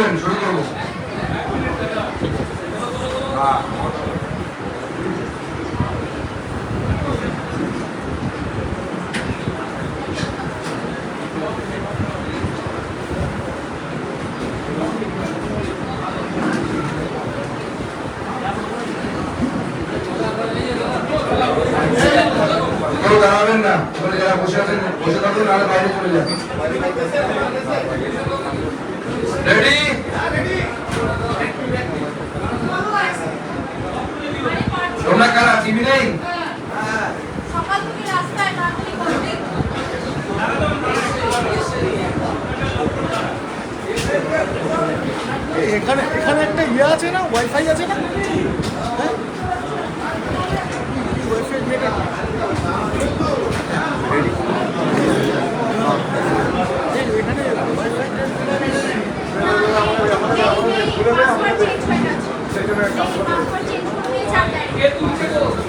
করবেন শুরু করব কেউ দাঁড়াবেন না ওখানে যারা বসে আছেন বসে থাকুন নাহলে বাইরে চলে যান রেডি তোমরা কারা টিভি নেই সকাল থেকে রাস্তায় নাটলি করতে এখানে এখানে একটা ইয়ে আছে না? ওয়াইফাই আছে না? হ্যাঁ? ওয়াইফাই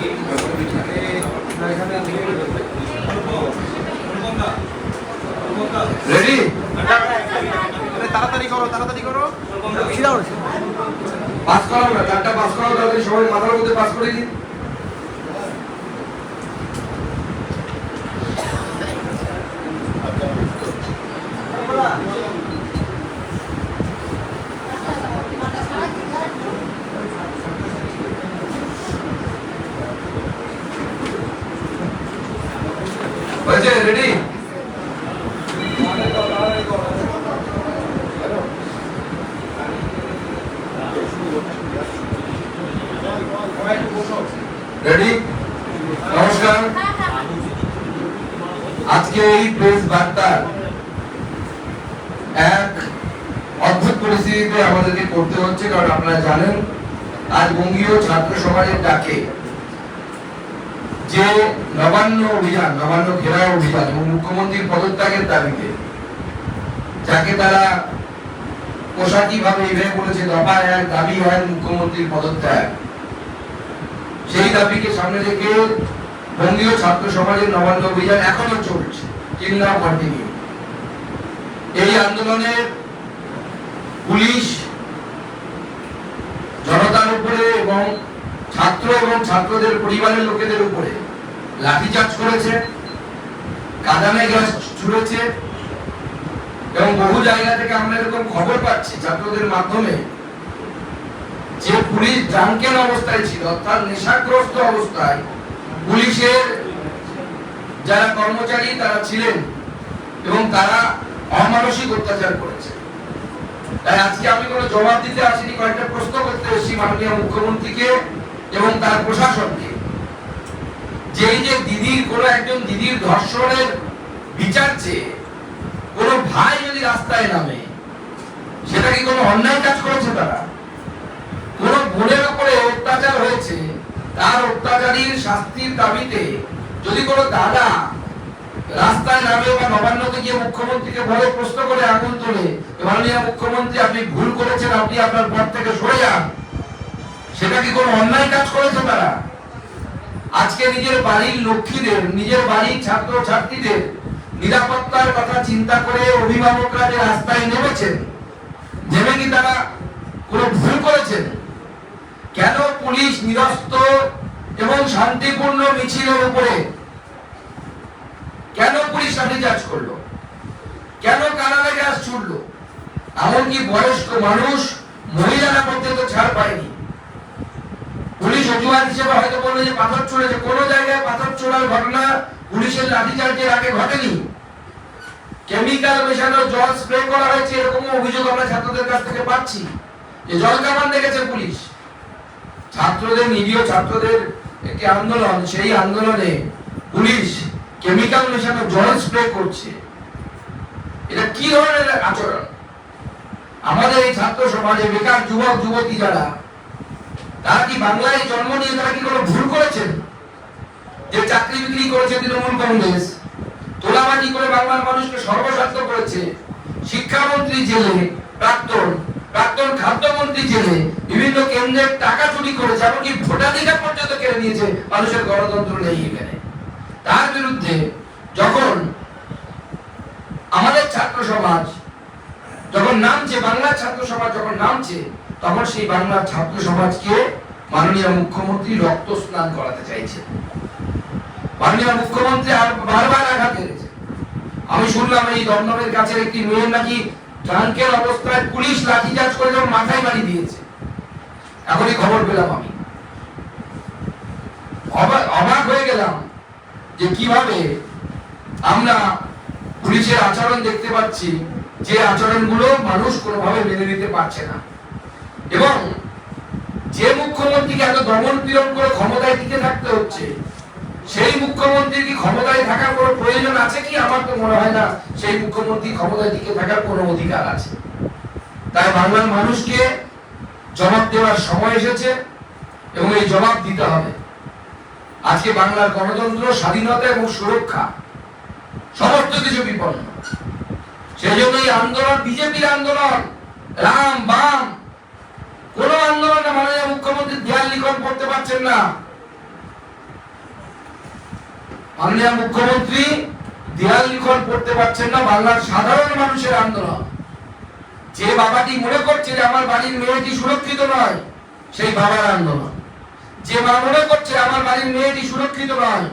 রেডি তাড়াতাড়ি করো তাড়াতাড়ি করো। খিদাও পাস করাও না চারটা পাস করাও তাড়াতাড়ি সবাই মাথার মধ্যে পাস করে দিন হয়েছে রেডি নমস্কার আজকে এই প্রেস বার্তার এক অদ্ভুত পরিস্থিতিতে আমাদেরকে করতে হচ্ছে, কারণ আপনারা জানেন, আজ বঙ্গীয় ছাত্র সমাজের ডাকে যে নবান্ন অভিযান, নবান্ন ঘেরাও অভিযান এবং মুখ্যমন্ত্রীর পদত্যাগের দাবিতে, যাকে তারা পোশাকি ভাবে এভাবে বলেছে দফা এক দাবি হয় মুখ্যমন্ত্রীর পদত্যাগ। সেই দাবিকে সামনে রেখে বঙ্গীয় ছাত্র সমাজের নবান্ন অভিযান এখনও চলছে চিন্তা কন্টিনিউ এই আন্দোলনে পুলিশ, জনতার উপরে এবং ছাত্র এবং ছাত্রদের পরিবারের লোকেদের উপরে লাঠিচার্জ করেছে, কাদানে গ্যাস ছুড়েছে। এবং বহু জায়গা থেকে আমরা এরকম খবর পাচ্ছি ছাত্রদের মাধ্যমে যে পুলিশ ড্রাঙ্কেন অবস্থায় ছিল, অর্থাৎ নেশাগ্রস্ত অবস্থায় পুলিশের যারা কর্মচারী তারা ছিলেন এবং তারা অমানসিক অত্যাচার করেছে। তাই আজকে আমি কোনো জবাব দিতে আসিনি, কয়েকটা প্রশ্ন করতে এসেছি মাননীয় মুখ্যমন্ত্রীকে এবং তার প্রশাসনকে। যে যে দিদির, কোনো একজন দিদির ধর্ষণের বিচার চেয়ে কোনো ভাই যদি রাস্তায় নামে, সেটা কি কোনো অন্যায় কাজ করেছে তারা? কোন বোনের উপরে অত্যাচার হয়েছে, তার অত্যাচারীর শাস্তির দাবিতে যদি কোনো দাদা রাস্তায় নামে বা নবান্নতে গিয়ে মুখ্যমন্ত্রীকে বলে, প্রশ্ন করে আগুন তোলে, মাননীয় মুখ্যমন্ত্রী, আপনি ভুল করেছেন, আপনি আপনার পদ থেকে সরে যান, সেটা কি কোনো অন্যায় কাজ করেছে তারা? আজকে নিজের বাড়ির লক্ষ্মীদের, নিজের বাড়ির ছাত্র ছাত্রীদের নিরাপত্তার কথা চিন্তা করে অভিভাবকরা যে রাস্তায় নেমেছেন নেমে কি তারা কোনো ভুল করেছেন? কেন পুলিশ নিরস্ত এবং শান্তিপূর্ণ মিছিলের উপরে কেন পুলিশ লাঠিচার্জ করল? কেন কানাডা গ্যাস ছুটলো এমনকি বয়স্ক মানুষ মহিলারা পর্যন্ত ছাড় পায়নি। পুলিশ অজুহাত হিসেবে হয়তো বলল যে পাথর ছুড়েছে। কোনো জায়গায় পাথর ছোড়ার ঘটনা পুলিশের লাঠিচার্জের আগে ঘটেনি। কেমিক্যাল মেশানো জল স্প্রে করা হয়েছে, এরকম অভিযোগ আমরা ছাত্রদের কাছ থেকে পাচ্ছি। যে জল কামান দেখেছে পুলিশ। ছাত্রদের, নিরীহ ছাত্রদের একটি আন্দোলন, সেই আন্দোলনে পুলিশ কেমিক্যাল মেশানো জল স্প্রে করছে। এটা কি ধরনের আচরণ? আমাদের এই ছাত্র সমাজে বেকার যুবক, যুবতী যারা, তারা কি বাংলায় জন্ম নিয়ে তারা কি কোনো ভুল করেছেন? যে চাকরি বিক্রি করেছে তৃণমূল কংগ্রেস তোলাবাজি করে বাংলার মানুষকে সর্বস্বার্থ করেছে। শিক্ষামন্ত্রী জেলে প্রাক্তন প্রাক্তন খাদ্যমন্ত্রী জেলে বিভিন্ন কেন্দ্রের টাকা চুরি করেছে, এমনকি ভোটাধিকার পর্যন্ত কেড়ে নিয়েছে, মানুষের গণতন্ত্র নেই এখানে। তার বিরুদ্ধে যখন আমাদের ছাত্র সমাজ যখন নামছে, বাংলার ছাত্র সমাজ যখন নামছে, তখন সেই বাংলার ছাত্র সমাজকে মাননীয় মুখ্যমন্ত্রী রক্ত স্নান করাতে চাইছে। মাননীয় মুখ্যমন্ত্রী আর বারবার আঘাত এনেছে আমি শুনলাম এই দমদমের কাছে একটি মেয়ের নাকি ট্রাঙ্কের অবস্থায় পুলিশ লাঠিচার্জ করে যখন মাথায় বাড়ি দিয়েছে। এখনই খবর পেলাম আমি। অবাক হয়ে গেলাম যে কীভাবে আমরা পুলিশের আচরণ দেখতে পাচ্ছি, যে আচরণগুলো মানুষ কোনোভাবে মেনে নিতে পারছে না। এবং যে মুখ্যমন্ত্রীকে এত দমন পীড়ন করে ক্ষমতায় টিকে থাকতে হচ্ছে সেই মুখ্যমন্ত্রী কি ক্ষমতায় থাকার কোনো প্রয়োজন আছে কি? আমার তো মনে হয় না সেই মুখ্যমন্ত্রী ক্ষমতায় টিকে থাকার কোনো অধিকার আছে। তাই বাংলার মানুষকে জবাব দেওয়ার সময় এসেছে এবং এই জবাব দিতে হবে। আজকে বাংলার গণতন্ত্র, স্বাধীনতা এবং সুরক্ষা সমস্ত কিছু বিপন্ন। সেই জন্য এই আন্দোলন, বিজেপির আন্দোলন, রাম বাম, কোন আন্দোলনে মাননীয় মুখ্যমন্ত্রী দেয়াল লিখন করতে পারছেন না। মাননীয় মুখ্যমন্ত্রী, দেয়াল লিখন করতে পারছেন না, বাংলার সাধারণ মানুষের আন্দোলন। যে বাবাটি মনে করছে যে আমার বাড়ির মেয়েটি সুরক্ষিত নয়, সেই বাবার আন্দোলন। যে মা মনে করছে আমার বাড়ির মেয়েটি সুরক্ষিত নয়,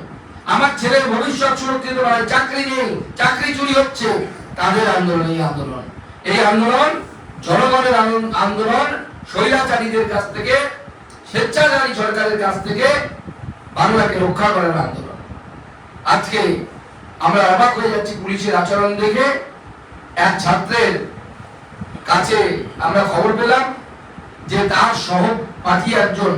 আমার ছেলের ভবিষ্যৎ সুরক্ষিত নয়, চাকরি নেই, চাকরি চুরি হচ্ছে, তাদের আন্দোলন, এই আন্দোলন। এই আন্দোলন, জনগণের আন্দোলন- স্বৈরাচারীদের কাছ থেকে, স্বেচ্ছাচারী সরকারের কাছ থেকে বাংলাকে রক্ষা করার আন্দোলন। আজকে আমরা অবাক হয়ে যাচ্ছি পুলিশের আচরণ দেখে। এক ছাত্রের কাছে আমরা খবর পেলাম যে তার সহপাঠী একজন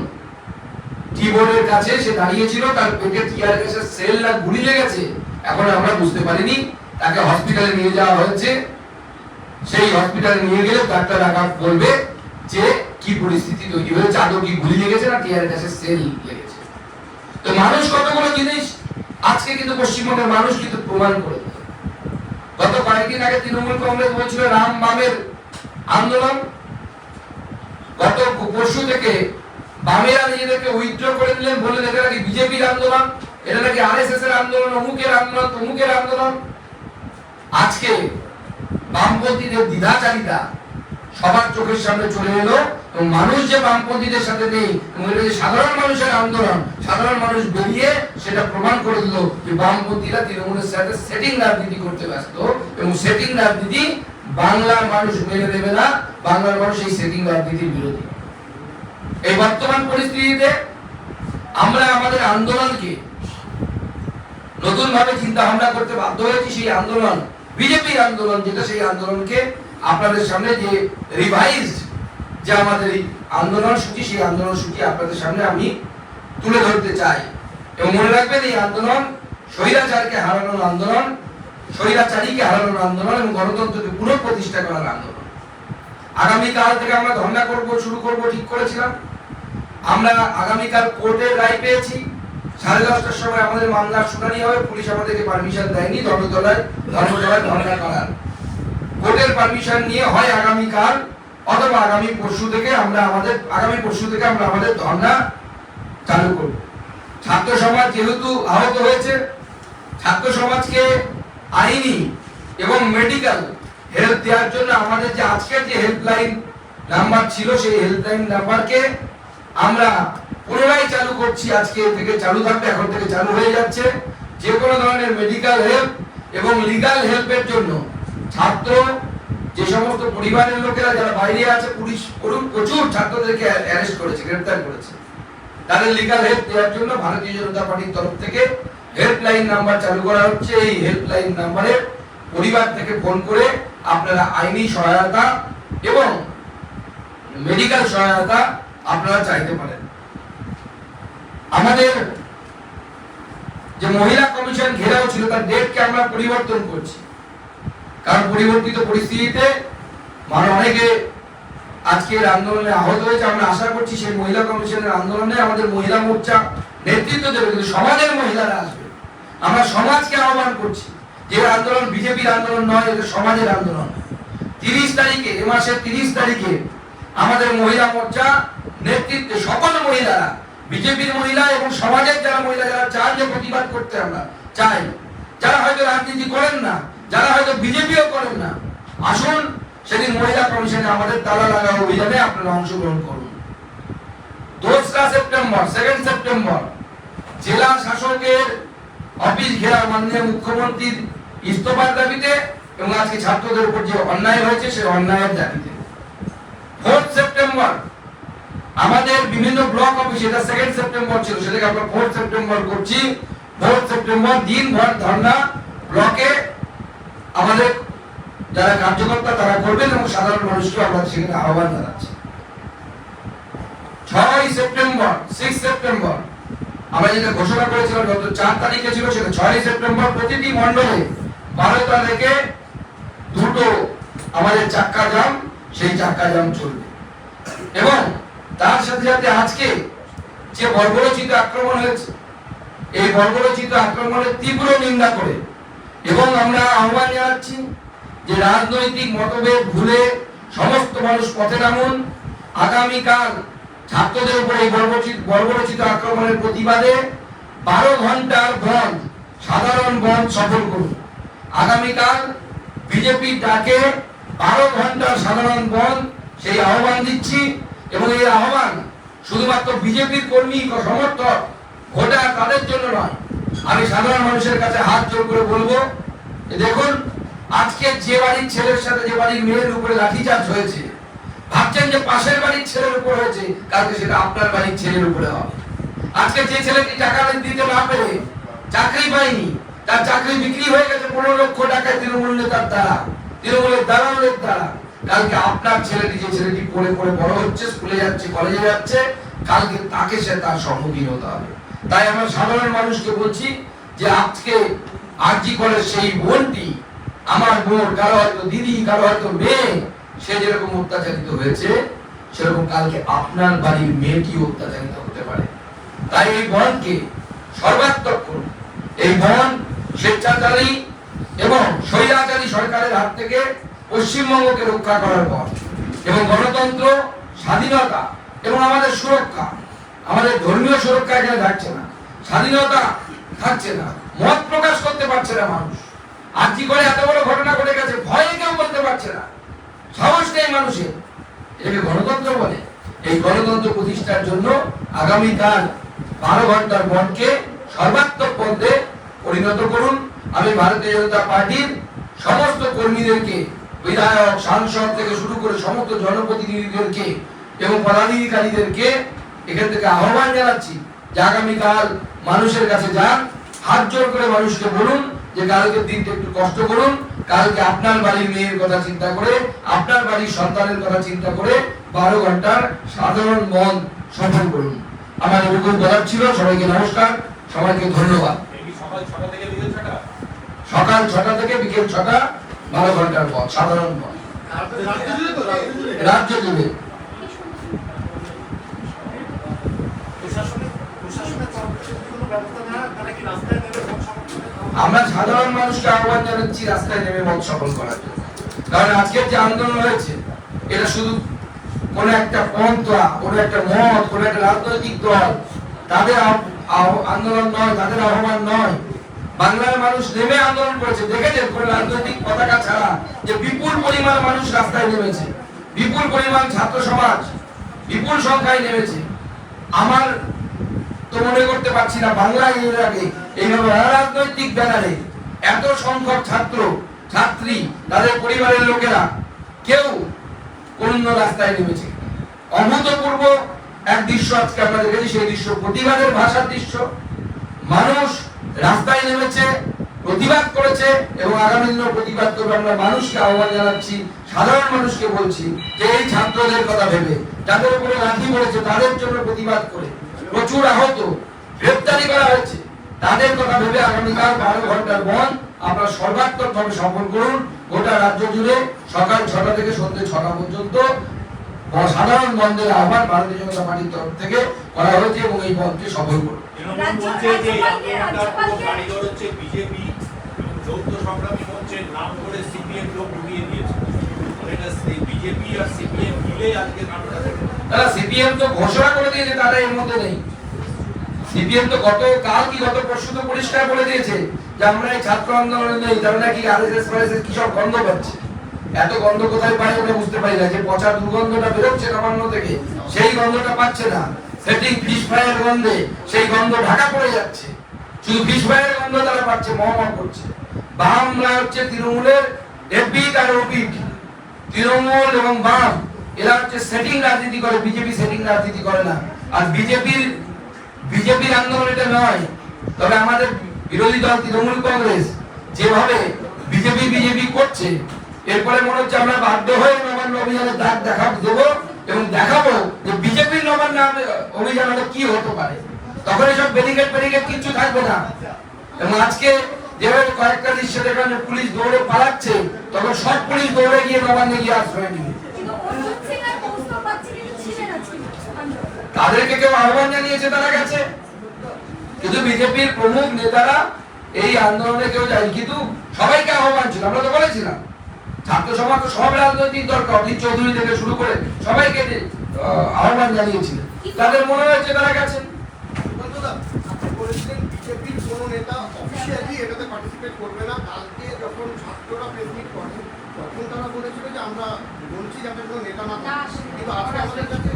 কিবোর্ডের কাছে সে দাঁড়িয়েছিল, তার পেটে টিয়ার গ্যাসের সেল না গুলি লেগেছে। এখন আমরা বুঝতে পারিনি, তাকে হসপিটালে নিয়ে যাওয়া হয়েছে। সেই হসপিটালে নিয়ে গেলে ডাক্তার আঘাত বলবে যে কি পরিস্থিতি তৈরি হয়েছে, আদৌ কি গুলি লেগেছে না টিয়ার গ্যাসের সেল লেগেছে। তো মানুষ কতগুলো জিনিস আজকে কিন্তু পশ্চিমবঙ্গের মানুষ কিন্তু প্রমাণ করে গত কয়েকদিন আগে তৃণমূল কংগ্রেস বলছিল, রাম বামের আন্দোলন। গত পরশু থেকে বামেরা নিজেদেরকে উইথড্র করে দিলেন বলে এটা নাকি বিজেপির আন্দোলন, এটা নাকি আর এস এস এর আন্দোলন, অমুকের আন্দোলন, তমুকের আন্দোলন। আজকে বামপন্থীদের দ্বিধাচারিতা সবার চোখের সামনে চলে এলো মানুষ যে বামপন্থীদের সাথে নেই সাধারণ মানুষের আন্দোলন, সাধারণ মানুষ বেরিয়ে সেটা প্রমাণ করে দিল যে বামপন্থীরা তৃণমূলের সাথে সেটিং রাজনীতি করতে ব্যস্ত এবং সেটিং রাজনীতি বাংলার মানুষ মেনে নেবে না, বাংলার মানুষ এই সেটিং রাজনীতির বিরোধী। এই বর্তমান পরিস্থিতিতে আমরা আমাদের আন্দোলনকে নতুন ভাবে চিন্তা ভাবনা করতে বাধ্য হয়েছি, সেই আন্দোলন, বিজেপির আন্দোলন, যেটা সেই আন্দোলনকে আপনাদের সামনে যে রিভাইজ যে আমাদের এই আন্দোলন সূচি, সেই আন্দোলন সূচি আপনাদের সামনে আমি তুলে ধরতে চাই। এবং মনে রাখবেন, এই আন্দোলন স্বৈরাচারকে হারানোর আন্দোলন, স্বৈরাচারীকে হারানোর আন্দোলন এবং গণতন্ত্রকে পুনঃপ্রতিষ্ঠা করার আন্দোলন। আগামীকাল থেকে আমরা ধর্ণা করব, শুরু করব, ঠিক করেছিলাম। আমরা আগামীকাল কোর্টের রায় পেয়েছি। সাড়ে দশটার সময় আমাদের মামলার শুনানি হবে। পুলিশ আমাদেরকে পারমিশন দেয়নি। ধর্মতলায় ধর্মতলায় ধর্ণা করার। কোর্টের পারমিশন নিয়ে হয় আগামীকাল অথবা আগামী পরশু থেকে আমরা আমাদের, আগামী পরশু থেকে আমরা আমাদের ধর্ণা চালু করব। ছাত্র সমাজ যেহেতু আহত হয়েছে, ছাত্র সমাজকে আইনি এবং মেডিকেল হেল্প দেওয়ার জন্য আমাদের যে আজকের যে হেল্পলাইন নাম্বার ছিল, সেই হেল্পলাইন নাম্বারকে আমরা পুনরায় চালু করছি। আজকে থেকে চালু থাকবে, এখন থেকে চালু হয়ে যাচ্ছে। যে কোনো ধরনের মেডিকেল হেল্প এবং লিগাল হেল্পের জন্য ছাত্র, যে সমস্ত পরিবারের লোকেরা যারা বাইরে আছে, পুলিশ প্রচুর- প্রচুর ছাত্রদেরকে অ্যারেস্ট করেছে গ্রেফতার করেছে। তাদের লিগাল হেল্প দেওয়ার জন্য ভারতীয় জনতা পার্টির তরফ থেকে হেল্পলাইন নাম্বার চালু করা হচ্ছে। এই হেল্পলাইন নাম্বারে পরিবার থেকে ফোন করে আপনারা আইনি সহায়তা এবং মেডিকেল সহায়তা আপনারা চাইতে পারেন। আমাদের যে মহিলা কমিশন ঘেরাও ছিল, তার ডেটকে আমরা পরিবর্তন করছি। কারণ পরিবর্তিত পরিস্থিতিতে মানে অনেকে আজকের আন্দোলনে আহত হয়েছে। আমরা আশা করছি সেই মহিলা কমিশনের আন্দোলনে আমাদের মহিলা মোর্চা নেতৃত্ব দেবে, কিন্তু সমাজের মহিলারা আসবে। আমরা সমাজকে আহ্বান করছি যে আন্দোলন বিজেপির আন্দোলন নয়, এটা সমাজের আন্দোলন। তিরিশ তারিখে, এ মাসের তিরিশ তারিখে আমাদের মহিলা মোর্চা নেতৃত্বে সকল মহিলারা, বিজেপির মহিলা এবং সমাজের যারা মহিলা, যারা চান যে প্রতিবাদ করতে আমরা চাই, যারা হয়তো রাজনীতি করেন না যারা হয়তো বিজেপিও করেন না, আসুন সেদিন মহিলা কমিশনে আমাদের তালা লাগা অভিযানে আপনারা অংশগ্রহণ করুন। দোসরা সেপ্টেম্বর সেকেন্ড সেপ্টেম্বর, জেলা শাসকের অফিস ঘেরা মাননীয় মুখ্যমন্ত্রীর ইস্তফার দাবিতে এবং আজকে ছাত্রদের উপর যে অন্যায় হয়েছে সেই অন্যায়ের দাবিতে। ফোর্থ সেপ্টেম্বর, আমাদের বিভিন্ন ব্লক অফিস, এটা সেকেন্ড সেপ্টেম্বর ছিল, সেটাকে আমরা ফোর্থ সেপ্টেম্বর করছি। ফোর্থ সেপ্টেম্বর, দিনভর ধর্ণা ব্লকে আমাদের যারা কার্যকর্তা, তারা করবেন এবং সাধারণ মানুষকে আমরা সেখানে আহ্বান জানাচ্ছি। ছয় সেপ্টেম্বর সিক্স সেপ্টেম্বর, আমরা যেটা ঘোষণা করেছিলাম গত চার তারিখে ছিল সেটা ছয় সেপ্টেম্বর প্রতিটি মণ্ডলে বারোটা থেকে দুটো আমাদের চাক্কা জাম, সেই চাক্কা জাম চলবে। এবং তার সাথে সাথে আজকে যে বর্বরচিত আক্রমণ হয়েছে, এই বর্বরচিত আক্রমণের তীব্র নিন্দা করে এবং আমরা আহ্বান জানাচ্ছি যে রাজনৈতিক মতভেদ ভুলে সমস্ত মানুষ পথে নামুন। আগামীকাল ছাত্রদের উপর এই বর্বরচিত বর্বরচিত আক্রমণের প্রতিবাদে বারো ঘণ্টার বন্ধ, সাধারণ বন্ধ সফল করুন। আগামীকাল বিজেপির ডাকে বারো ঘণ্টার সাধারণ বন্ধ, সেই আহ্বান দিচ্ছি এবং এই আহ্বান শুধুমাত্র বিজেপির কর্মী সমর্থক, ভোটার তাদের জন্য নয়, আমি সাধারণ মানুষের কাছে হাত জোর করে বলব দেখুন, আজকে যে বাড়ির ছেলের সাথে যে বাড়ির মেয়ের উপরে লাঠিচার্জ হয়েছে, ভাবছেন যে পাশের বাড়ির ছেলের উপর হয়েছে, কালকে সেটা আপনার বাড়ির ছেলের উপরে হবে। আজকে যে ছেলেটি টাকা দিতে না পেরে চাকরি পায়নি, তার চাকরি বিক্রি হয়ে গেছে পনেরো লক্ষ টাকায় তৃণমূল নেতার দ্বারা, তৃণমূলের দালালের দ্বারা। কালকে আপনার ছেলেটি, যে ছেলেটি পড়ে পড়ে বড় হচ্ছে, স্কুলে যাচ্ছে, কলেজে যাচ্ছে, কালকে তাকে সে তার সম্মুখীন হতে হবে। তাই আমরা সাধারণ মানুষকে বলছি যে আজকে আরজি করে সেই বোনটি? আমার বোন, কারও হয়তো দিদি, কারও হয়তো মেয়ে, সে যেরকম অত্যাচারিত হয়েছে, সেরকম কালকে আপনার বাড়ির মেয়েটি অত্যাচারিত হতে পারে। তাই এই বনকে সর্বাত্মক করুন। এই বন স্বেচ্ছাচারী এবং স্বৈরাচারী সরকারের হাত থেকে পশ্চিমবঙ্গকে রক্ষা করার পর এবং গণতন্ত্র, স্বাধীনতা এবং আমাদের সুরক্ষা, আমাদের ধর্মীয় সুরক্ষা এখানে থাকছে না। স্বাধীনতা থাকছে না। মত প্রকাশ করতে পারছে না মানুষ। আর কি করে এত বড় ঘটনা ঘটে গেছে ভয়ে কেউ বলতে পারছে না। সাহস নেই মানুষের। এটাকে গণতন্ত্র বলে। এই গণতন্ত্র প্রতিষ্ঠার জন্য আগামীকাল বারো ঘণ্টার মনকে সর্বাত্মক পথে পরিণত করুন। আমি ভারতীয় জনতা পার্টির সমস্ত কর্মীদেরকে, বিধায়ক, সাংসদ থেকে শুরু করে সমস্ত জনপ্রতিনিধিদেরকে এবং পদাধিকারীদেরকে এখান থেকে আহ্বান জানাচ্ছি। যে আগামীকাল মানুষের কাছে যান হাত জোর করে মানুষকে বলুন যে কালকের দিনটা একটু কষ্ট করুন কালকে আপনার বাড়ির মেয়ের কথা চিন্তা করে আপনার বাড়ির সন্তানের কথা চিন্তা করে বারো ঘণ্টার সাধারণ মন সফল করুন। আমার এরকম বলার ছিল সবাইকে নমস্কার সবাইকে ধন্যবাদ। সকাল ছটা থেকে বিকেল ছটা সকাল ছটা থেকে বিকেল ছটা বারো ঘণ্টার পথ সাধারণ পথ রাজ্য জুড়ে প্রশাসনের প্রশাসনের তরফ থেকে কোনো ব্যবস্থা নেওয়া হয়, তারা কি রাস্তায় নেমে ভোট সমর্থন করে? আমরা সাধারণ মানুষকে আহ্বান জানাচ্ছি রাস্তায় নেমে মত সফল করার জন্য। কারণ আজকের যে আন্দোলন হয়েছে, এটা শুধু কোন একটা পন্থা কোন একটা মত, কোন একটা রাজনৈতিক দল, তাদের আন্দোলন নয়, তাদের আহ্বান নয়। বাংলার মানুষ নেমে আন্দোলন করেছে। দেখেছেন, কোন রাজনৈতিক পতাকা ছাড়া যে বিপুল পরিমাণ মানুষ রাস্তায় নেমেছে, বিপুল পরিমাণ ছাত্র সমাজ বিপুল সংখ্যায় নেমেছে। আমার তো মনে করতে পারছি না বাংলায় এর আগে এইভাবে রাজনৈতিক ব্যানারে এত সংখ্যক ছাত্র, ছাত্রী, তাদের পরিবারের লোকেরা কেউ কোন রাস্তায় নেমেছে। অভূতপূর্ব এক দৃশ্য আজকে আমরা দেখেছি সেই দৃশ্য প্রতিবাদের ভাষার দৃশ্য। মানুষ রাস্তায় নেমেছে, প্রতিবাদ করেছে এবং আগামী দিনেও প্রতিবাদ করবে। আমরা মানুষকে আহ্বান জানাচ্ছি, সাধারণ মানুষকে বলছি যে এই ছাত্রদের কথা ভেবে, যাদের উপরে লাঠি পড়েছে, তাদের জন্য প্রতিবাদ করে। প্রচুর আহত গ্রেপ্তারি করা হয়েছে। তাদের কথা ভেবে আগামীকাল বারো ঘণ্টার বন্ধ আপনারা সর্বাত্মক ভাবে সফল করুন। গোটা রাজ্য জুড়ে সকাল ছটা থেকে সন্ধ্যে ছটা পর্যন্ত সাধারণ বন্ধের আহ্বান ভারতীয় জনতা পার্টির তরফ থেকে করা হয়েছে এবং এই বন্ধকে সফল করুন। বিজেপি যৌথ সংগ্রামী মঞ্চের নাম লোক ঢুকিয়ে দিয়েছে। এটা বিজেপি আর সিপিএম মিলে আজকে তারা সিপিএম তো ঘোষণা করে দিয়েছে, তারা এর মধ্যে নেই। সিপিএম তো গত, কাল কি গত পরশু তো পরিষ্কার বলে দিয়েছে যে আমরা এই ছাত্র আন্দোলনে নেই, তারা নাকি আরএসএস ফারএসএস কি সব গন্ধ পাচ্ছে? এত গন্ধ কোথায় পায় ওটা বুঝতে পারি না, যে পচা দুর্গন্ধটা বেরোচ্ছে নবান্ন থেকে, সেই গন্ধটা পাচ্ছে না। সেটি ফিশ ফ্রাইয়ের গন্ধে, সেই গন্ধ ঢাকা পড়ে যাচ্ছে। শুধু ফিশ ফ্রাইয়ের গন্ধ তারা পাচ্ছে মহমা করছে। বামরা হচ্ছে তৃণমূলের এপিক আর ওপিক তৃণমূল এবং বাম এরা হচ্ছে সেটিং রাজনীতি করে বিজেপি সেটিং রাজনীতি করে না। আর বিজেপির বিজেপির আন্দোলন এটা নয়। তবে আমাদের বিরোধী দল তৃণমূল কংগ্রেস যেভাবে বিজেপি বিজেপি করছে, এরপরে মনে হচ্ছে আমরা বাধ্য হয়ে নবান্ন অভিযানের দাগ দেখা, দেবো এবং দেখাবো যে বিজেপির নবান্ন অভিযান হলে কি হতে পারে। তখন এসব ব্যারিকেড ব্যারিকেড কিছু থাকবে না। এবং আজকে যেভাবে কয়েকটা দৃশ্য যে পুলিশ দৌড়ে পালাচ্ছে, তখন সব পুলিশ দৌড়ে গিয়ে নবান্নে গিয়ে আশ্রয় নিবে কিন্তু অর্জুন সিং আর কৌস্তব বাগচি কিন্তু ছিলেন আজকে আন্দোলনে। তাদেরকে কেউ আহ্বান জানিয়েছে তারা গেছে। কিন্তু বিজেপির প্রমুখ নেতারা এই আন্দোলনে কেউ যায় কিন্তু সবাইকে আহ্বান ছিল আমরা তো বলেছিলাম। ছাত্র সমাজ তো সব রাজনৈতিক দল অধীর চৌধুরী থেকে শুরু করে সবাইকে আহ, আহ্বান জানিয়েছিলেন তাদের মনে হয়েছে তারা গেছেন বন্ধুরা, আপনি কোনো নেতা অফিসিয়ালি এটাতে পার্টিসিপেট করবে না। কালকে যখন ছাত্ররা প্রেস করে তখন তারা বলেছিল যে আমরা বলছি যাতে কোনো নেতা না। কিন্তু আজকে আমাদের কাছে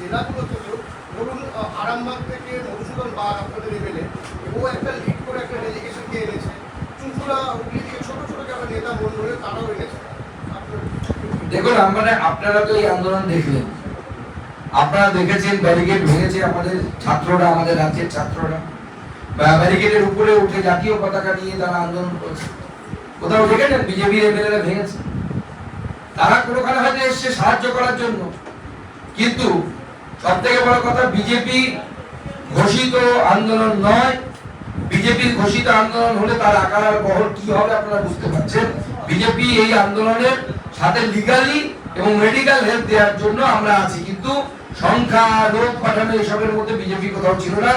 জেলাগুলো থেকেও ধরুন আরামবাগ থেকে মধুসূদন বাগ আপনাদের এমএলএ ও একটা লিড করে একটা ডেলিগেশনকে এনেছে। চুঁচুড়া হুগলি থেকে ছোট ছোট যারা নেতা মন্ডলে, তারাও এনেছে। দেখুন, আমরা, আপনারা তো এই আন্দোলন দেখলেন। আপনারা দেখেছেন ব্যারিকেড ভেঙেছে আমাদের ছাত্ররা, আমাদের রাজ্যের ছাত্ররা। ব্যারিকেডের উপরে উঠে জাতীয় পতাকা নিয়ে তারা আন্দোলন করছে। কোথাও দেখেছেন, বিজেপি এমএলএরা ভেঙেছে? তারা কোনোখানে হয়তো এসছে সাহায্য করার জন্য। কিন্তু সব থেকে বড় কথা, বিজেপি ঘোষিত আন্দোলন নয়। বিজেপির ঘোষিত আন্দোলন হলে তার আকার আর বহর কি হবে আপনারা বুঝতে পারছেন। বিজেপি এই আন্দোলনের সাথে লিগালি এবং মেডিকেল হেল্প দেওয়ার জন্য আমরা আছি। কিন্তু সংখ্যা, লোক পাঠানো এসবের মধ্যে বিজেপি কোথাও ছিল না।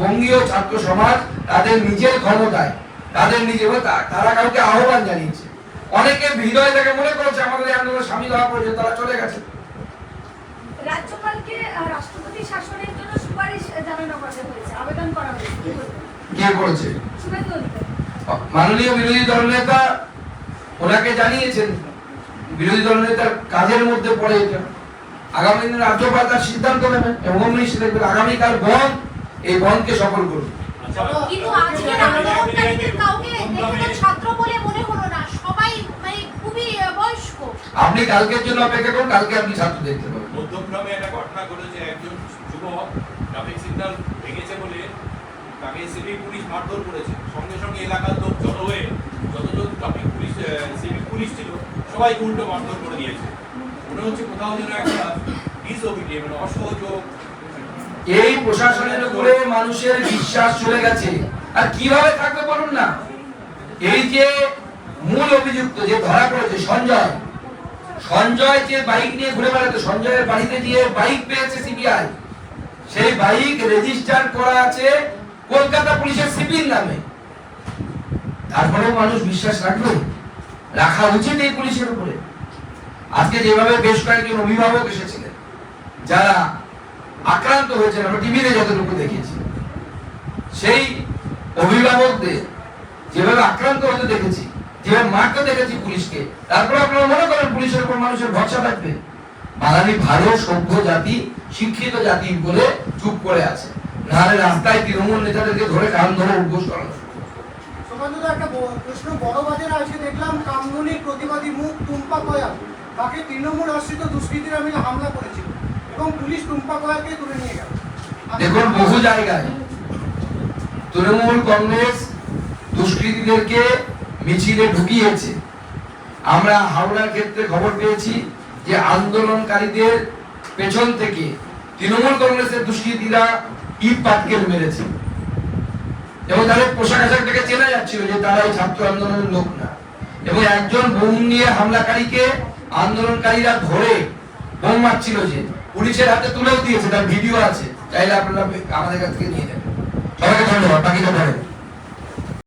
বঙ্গীয় ছাত্র সমাজ তাদের নিজের ক্ষমতায়, তাদের নিজের তারা কাউকে আহ্বান জানিয়েছে। অনেকে হৃদয় থেকে মনে করেছে আমাদের এই আন্দোলনে সামিল হওয়া প্রয়োজন, তারা চলে গেছে। রাজ্যপালকে রাষ্ট্রপতি শাসনের জন্য সুপারিশ জানানো কথা হয়েছে আবেদন করা হয়েছে। কে করেছে? মাননীয় বিরোধী দলনেতা ওনাকে জানিয়েছেন। বিরোধী দলনেতার কাজের মধ্যে পড়ে এটা। আগামী দিনে রাজ্যপাল তার সিদ্ধান্ত নেবেন এবং অমৃত দেখবেন আগামীকাল বন এই বনকে সফল করবে আচ্ছা কিন্তু আজকের আন্দোলনকারীদের কাউকে দেখে ছাত্র বলে মনে হলো না। সবাই মানে খুবই বয়স্ক। আপনি কালকের জন্য অপেক্ষা করুন কালকে আপনি ছাত্র দেখতে পাবেন। মধ্যক্রমে একটা ঘটনা ঘটেছে, একজন যুবক ট্রাফিক সিগন্যাল ভেঙেছে বলে তাকে সিভিক পুলিশ মারধর করেছে। সঙ্গে সঙ্গে এলাকার লোক জড়ো হয়ে যতজন ট্রাফিক পুলিশ সিভিক পুলিশ ছিল সবাই উল্টো মারধর করে দিয়েছে। মনে হচ্ছে কোথাও যেন একটা ডিসওবিডিয়ে মানে অসহযোগ। এই প্রশাসনের উপরে মানুষের বিশ্বাস চলে গেছে। আর কীভাবে থাকবে বলুন না? এই যে মূল অভিযুক্ত যে ধরা পড়েছে, সঞ্জয় সঞ্জয় যে বাইক নিয়ে ঘুরে বেড়াতো, সঞ্জয়ের বাড়িতে গিয়ে বাইক পেয়েছে সিবিআই সেই বাইক রেজিস্টার করা আছে কলকাতা পুলিশের সিপির নামে। তারপরেও মানুষ বিশ্বাস রাখবে, রাখা উচিত এই পুলিশের উপরে। আজকে যেভাবে বেশ কয়েকজন অভিভাবক এসেছিলেন, যারা আক্রান্ত হয়েছেন, আমরা টিভিতে যতটুকু দেখেছি, সেই অভিভাবকদের যেভাবে আক্রান্ত হতে দেখেছি যেভাবে মারতে দেখেছি পুলিশকে তারপরে আপনারা মনে করেন পুলিশের উপর মানুষের ভরসা থাকবে? বাঙালি ভালো সভ্য জাতি শিক্ষিত জাতি বলে চুপ করে আছে। নাহলে রাস্তায় তৃণমূল নেতাদেরকে ধরে কান ধরে উদ্ঘোষ করানো একটা প্রশ্ন। বড় বাজারে আজকে দেখলাম কামদুনির প্রতিবাদী মুখ টুম্পা কয়াল। তাকে তৃণমূল আশ্রিত দুষ্কৃতীরা মিলে হামলা করেছিল এবং পুলিশ টুম্পা কয়ালকে তুলে নিয়ে গেল। দেখুন বহু জায়গায় তৃণমূল কংগ্রেস দুষ্কৃতীদেরকে মিছিলে ঢুকিয়েছে। আমরা হাওড়ার ক্ষেত্রে খবর পেয়েছি যে আন্দোলনকারীদের পেছন থেকে তৃণমূল কংগ্রেসের দুষ্কৃতীরা ইট পাটকেল মেরেছে। এবং তাদের পোশাক আশাক থেকে চেনা যাচ্ছিল যে তারা এই ছাত্র আন্দোলনের লোক না। এবং একজন বোম নিয়ে হামলাকারীকে আন্দোলনকারীরা ধরে বোম মারছিল যে পুলিশের হাতে তুলেও দিয়েছে, তার ভিডিও আছে। চাইলে আপনারা আমাদের কাছ থেকে নিয়ে যাবেন সবাইকে ধন্যবাদ, বাকিটা ধরেন।